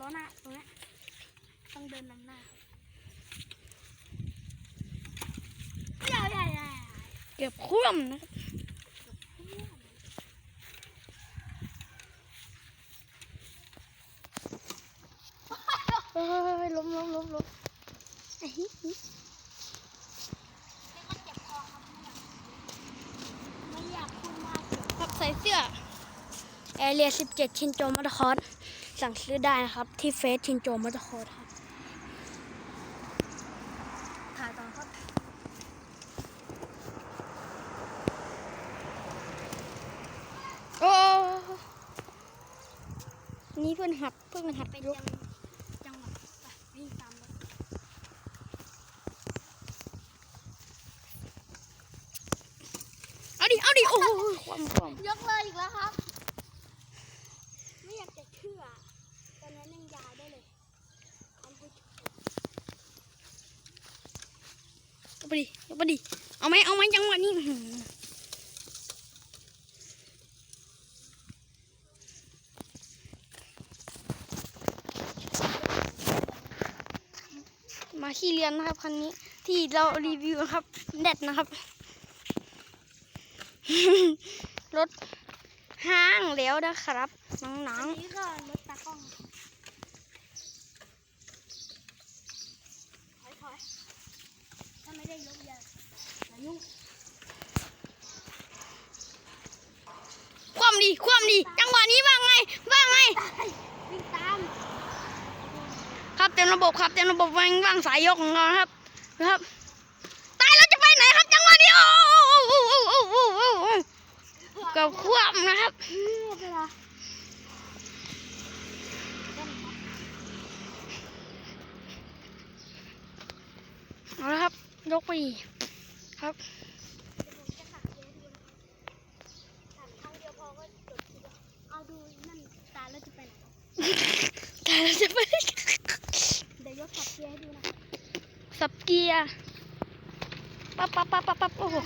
ล้อหน้าตรงนี้ต้องเดินนำหน้าใหญ่ใหญ่ใหญ่เกือบคว่ำนะครับเฮ้ยล้มล้มล้มล้มไม่อยากพูดมากครับใส่เสื้อแอเรีย17 ชินโจมอเตอร์คอร์ สสั่งซื้อได้นะครับ ที่เฟซชินโจมอเตอร์คอร์สครับถ่ายต่อครับโอ้นี่เพื่อนหักเพื่อนหักเป็นยกจังจังหวะไปวิ่งตามรถเอาดิเอาดิโอ้โหความความยกเลยอีกแล้วครับ ไม่อยากจะเชื่อตอนนั้นยังยายได้เลยท่านผู้ชม เอา ไปดิไปดิ เอาไหมเอาไหมจังหวะนี้มาขี้เรียนนะครับคันนี้ที่เรารีวิวนะครับเด็ดนะครับ รถห้างแล้วนะครับน้องนนี้ก็รถตากล้องถอยถอยถ้าไม่ได้ยกอย่าอย่ายุ่ง ๆ คว่ำดิคว่ำดิจังหวะนี้ว่าไง ว่าไง วิ่งตามครับเต็มระบบครับเต็มระบบวางวางสายยกของเราครับนะครับตายแล้วจะไปไหนครับ จังหวะนี้โอ้กับคว่ำนะครับเงียบเลยล่ะเต้นครับเอาละครับ ยกไปอีกครับ เดี๋ยวผมจะขัดเกียร์ให้ดูนะครับขัดครั้งเดียวพอก็จบทีเดียวเอาดูนั่นตาแล้วจะไปไหนตายแล้วจะไปเดี๋ยวยกขัดเกียร์ให้ดูนะครับสับเกียร์ปั๊บปั๊บปั๊บปั๊บปั๊บโอ้โห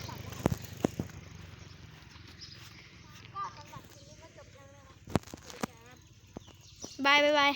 ก็สำหรับคลิปนี้ก็จบแล้วนะครับสวัสดีครับบายบายบาย